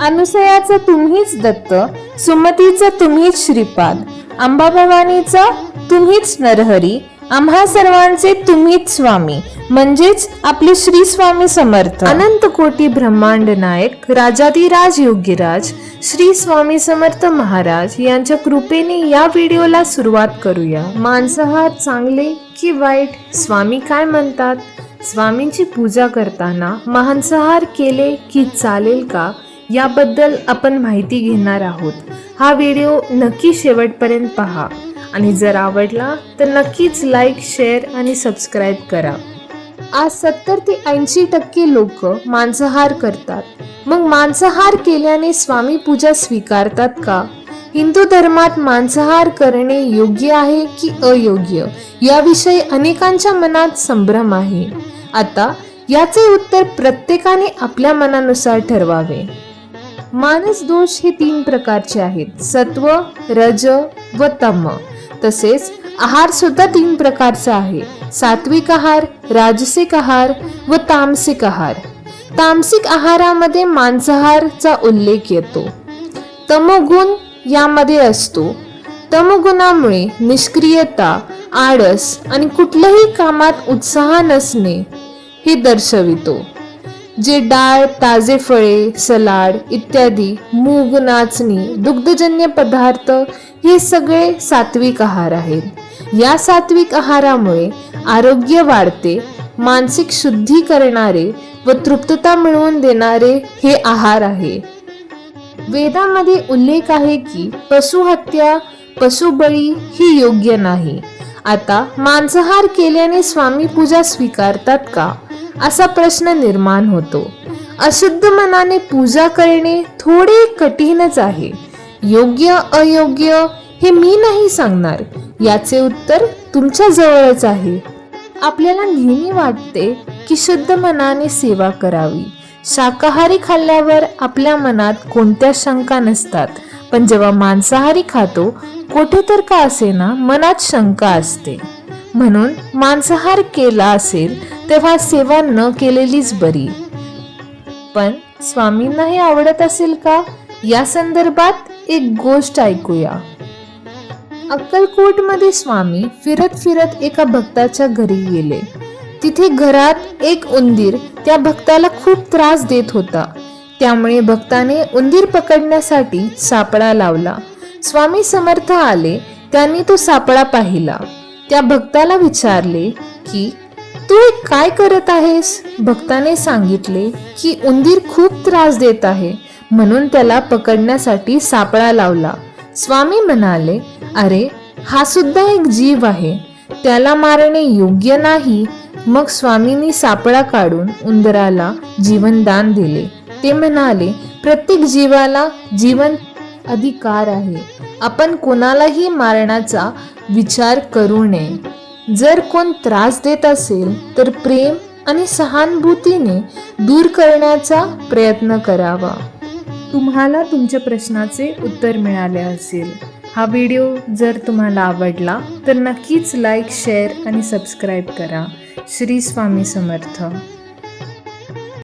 अनुसयाचं तुम्हीच दत्त सुमतीचं तुम्हीच श्रीपाद अंबाभवानीचा तुम्हीच नरहरी आम्हा सर्वांचे तुम्हीच स्वामी म्हणजेच आपले श्री स्वामी समर्थ. अनंत कोटी ब्रह्मांड नायक राजाधिराज योग्यराज श्री स्वामी समर्थ महाराज यांच्या कृपेने या व्हिडिओला सुरुवात करूया. मांसाहार चांगले की वाईट स्वामी काय म्हणतात? स्वामींची पूजा करताना मांसाहार केले की चालेल का? याबद्दल आपण माहिती घेणार आहोत. हा व्हिडिओ नक्की शेवटपर्यंत पहा. आणि जर आवडला तर नक्कीच लाईक शेअर आणि सबस्क्राईब करा. आज सत्तर ते ऐंशी टक्के लोक मांसाहार करतात. मग मांसाहार केल्याने स्वामी पूजा स्वीकारतात का? हिंदू धर्मात मांसाहार करणे योग्य आहे की अयोग्य? याविषयी अनेकांच्या मनात संभ्रम आहे. आता याचे उत्तर प्रत्येकाने आपल्या मनानुसार ठरवावे. मानस दोष हे तीन प्रकारचे आहेत. सत्व रज व तम. तसेच आहार सुद्धा तीन प्रकारचा आहे. सात्विक आहार राजसिक आहार व तामसिक आहार. तामसिक आहारामध्ये मांसाहारचा उल्लेख येतो. तमोगुण यामध्ये असतो. तमगुणामुळे निष्क्रियता आळस आणि कुठल्याही कामात उत्साह नसणे हे दर्शवितो. जे डाळ ताजे फळे सलाड इत्यादी मूग नाचणी दुग्धजन्य पदार्थ हे सगळे सात्विक आहार आहेत. या सात्विक आहारामुळे आरोग्य वाढते मानसिक शुद्धी करणारे व तृप्तता मिळवून देणारे हे आहार आहे. वेदामध्ये उल्लेख आहे की पशुहत्या पशुबळी ही योग्य नाही. आता मांसाहार केल्याने स्वामी पूजा स्वीकारतात का? असा प्रश्न निर्माण होतो. अशुद्ध मनाने पूजा करणे थोडे कठीणच आहे. योग्य अयोग्य हे मी नाही सांगणार. याचे उत्तर तुमच्या जवळच आहे. आपल्याला नेहमी वाटते की शुद्ध मनाने सेवा करावी. शाकाहारी खाल्ल्यावर आपल्या मनात कोणत्या शंका नसतात. पण जेव्हा मांसाहारी खातो कोठे तर का असेना मनात शंका असते. म्हणून मांसाहार केला असेल तेव्हा सेवा न केलेलीच बरी. पण स्वामींना हे आवडत असेल का? या संदर्भात एक गोष्ट ऐकूया. अक्कलकोटमध्ये स्वामी फिरत फिरत एका भक्ताच्या घरी गेले. तिथे घरात एक उंदीर त्या भक्ताला खूप त्रास देत होता. त्यामुळे भक्ताने उंदीर पकडण्यासाठी सापळा लावला. स्वामी समर्थ आले. त्यांनी तो सापळा पाहिला. त्या भक्ताला विचारले की तू हे काय करत आहेस? भक्ताने सांगितले की उंदीर खूप त्रास देत आहे म्हणून त्याला पकडण्यासाठी सापळा लावला. स्वामी म्हणाले अरे हा सुद्धा एक जीव आहे. त्याला मारणे योग्य नाही. मग स्वामींनी सापळा काढून उंदराला जीवनदान दिले. ते म्हणाले प्रत्येक जीवाला जीवन अधिकार आहे. आपण कोणालाही मारण्याचा विचार करू नये. जर कोण त्रास देत असेल तर प्रेम आणि सहानुभूतीने दूर करण्याचा प्रयत्न करावा. तुम्हाला तुमच्या प्रश्नाचे उत्तर मिळाले असेल. हा व्हिडिओ जर तुम्हाला आवडला तर नक्कीच लाईक शेअर आणि सबस्क्राईब करा. श्री स्वामी समर्थ.